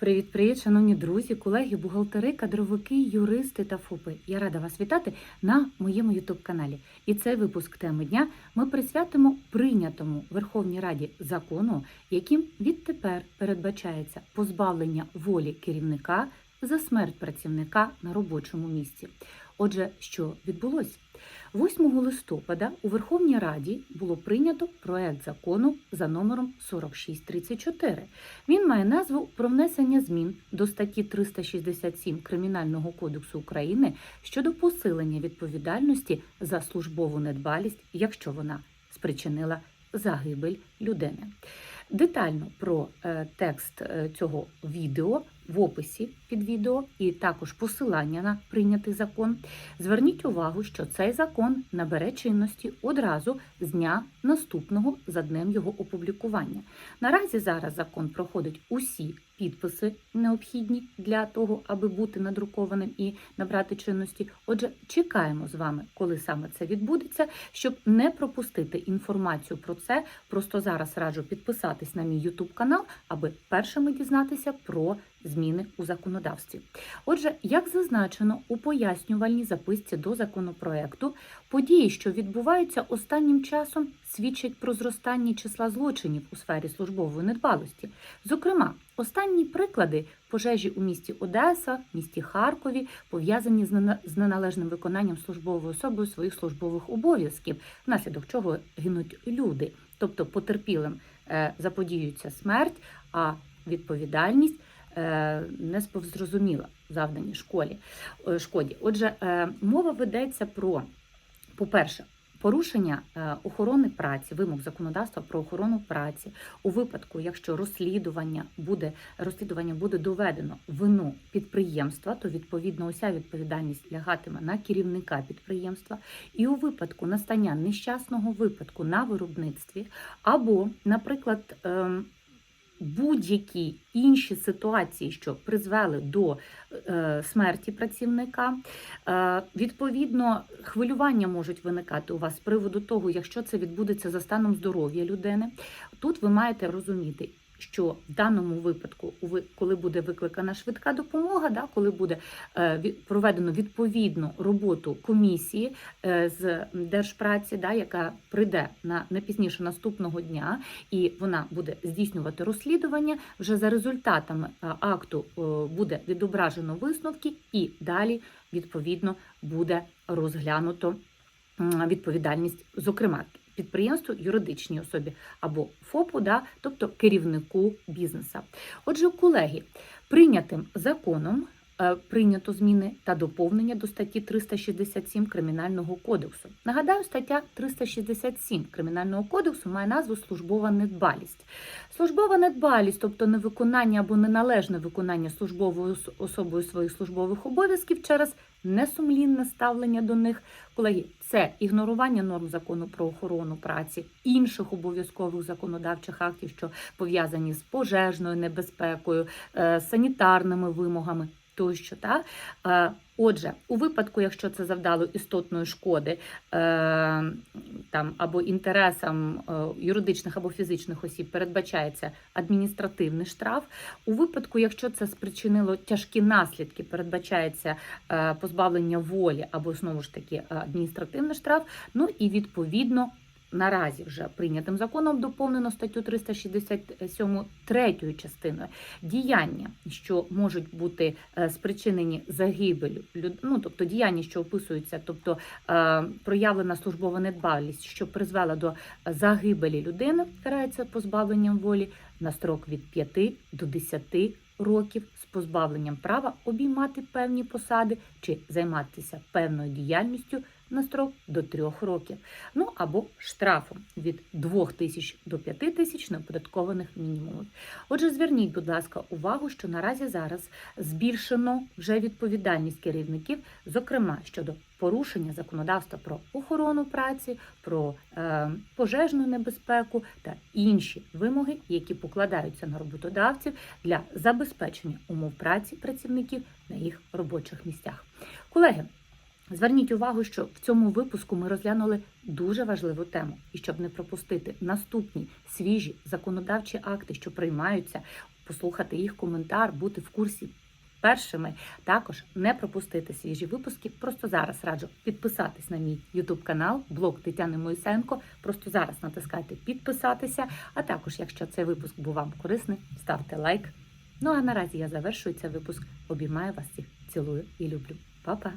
Привіт-привіт, шановні друзі, колеги, бухгалтери, кадровики, юристи та ФОПи. Я рада вас вітати на моєму ютуб-каналі. І цей випуск теми дня ми присвятимо прийнятому Верховній Раді закону, яким відтепер передбачається позбавлення волі керівника за смерть працівника на робочому місці. Отже, що відбулося? 8 листопада у Верховній Раді було прийнято проект закону за номером 4634. Він має назву про внесення змін до статті 367 Кримінального кодексу України щодо посилення відповідальності за службову недбалість, якщо вона спричинила загибель людини. Детально про е, текст е, цього відео в описі під відео і також посилання на прийнятий закон. Зверніть увагу, що цей закон набере чинності одразу з дня наступного за днем його опублікування. Наразі зараз закон проходить усі підписи необхідні для того, аби бути надрукованим і набрати чинності. Отже, чекаємо з вами, коли саме це відбудеться, щоб не пропустити інформацію про це. Просто зараз раджу підписатись на мій YouTube канал, аби першими дізнатися про зміни у законодавстві. Отже, як зазначено у пояснювальній записці до законопроекту, події, що відбуваються останнім часом, свідчать про зростання числа злочинів у сфері службової недбалості. Зокрема, останні приклади пожежі у місті Одеса, місті Харкові пов'язані з неналежним виконанням службовою особою своїх службових обов'язків, внаслідок чого гинуть люди, тобто потерпілим е, заподіюється смерть, а відповідальність не зрозуміла завдані школі е, шкоді. Отже, е, мова ведеться про, по-перше, порушення е, охорони праці, вимог законодавства про охорону праці у випадку, якщо розслідування буде розслідування буде доведено вину підприємства, то відповідно уся відповідальність лягатиме на керівника підприємства, і у випадку настання нещасного випадку на виробництві, або, наприклад, ем, будь-які інші ситуації, що призвели до е, смерті працівника. Е, відповідно, хвилювання можуть виникати у вас з приводу того, якщо це відбудеться за станом здоров'я людини. Тут ви маєте розуміти. Що в даному випадку, ви- коли буде викликана швидка допомога, да, коли буде е, проведено відповідну роботу комісії е, з держпраці, да, яка прийде на не пізніше наступного дня, і вона буде здійснювати розслідування. Вже за результатами е, акту буде відображено висновки, і далі відповідно буде розглянуто відповідальність, зокрема. Підприємству, юридичній особі або ФОПу, да, тобто керівнику бізнеса. Отже, колеги, прийнятим законом е, прийнято зміни та доповнення до статті 367 Кримінального кодексу. Нагадаю, стаття 367 Кримінального кодексу має назву службова недбалість. Службова недбалість, тобто невиконання або неналежне виконання службовою особою своїх службових обов'язків через несумлінне ставлення до них. Колеги, це ігнорування норм закону про охорону праці, інших обов'язкових законодавчих актів, що пов'язані з пожежною небезпекою, е, санітарними вимогами. Тощо, та Е, отже, у випадку, якщо це завдало істотної шкоди е, там або інтересам е, юридичних або фізичних осіб, передбачається адміністративний штраф. У випадку, якщо це спричинило тяжкі наслідки, передбачається е, позбавлення волі або знову ж таки адміністративний штраф. Ну і відповідно. Наразі вже прийнятим законом доповнено статтю 367 третьою частиною. Діяння, що можуть бути е, спричинені загибелю ну, тобто діяння, що описуються, тобто е, проявлена службова недбалість, що призвела до загибелі людини, карається позбавленням волі на строк від 5 до 10 років з позбавленням права обіймати певні посади чи займатися певною діяльністю на строк до 3 років. Ну або штрафом від 2 тисяч до 5 тисяч неоподаткованих мінімумів. Отже, зверніть, будь ласка, увагу, що наразі зараз збільшено вже відповідальність керівників, зокрема щодо порушення законодавства про охорону праці, про е, пожежну небезпеку та інші вимоги, які покладаються на роботодавців для забезпечення умов праці працівників на їх робочих місцях. Колеги. Зверніть увагу, що в цьому випуску ми розглянули дуже важливу тему, і щоб не пропустити наступні свіжі законодавчі акти, що приймаються послухати їх коментар, бути в курсі першими. Також не пропустити свіжі випуски. Просто зараз раджу підписатись на мій YouTube канал, блог Тетяни Моїсенко. Просто зараз натискайте підписатися. А також, якщо цей випуск був вам корисний, ставте лайк. Ну а наразі я завершую цей випуск. Обіймаю вас всіх, цілую і люблю. Па-па!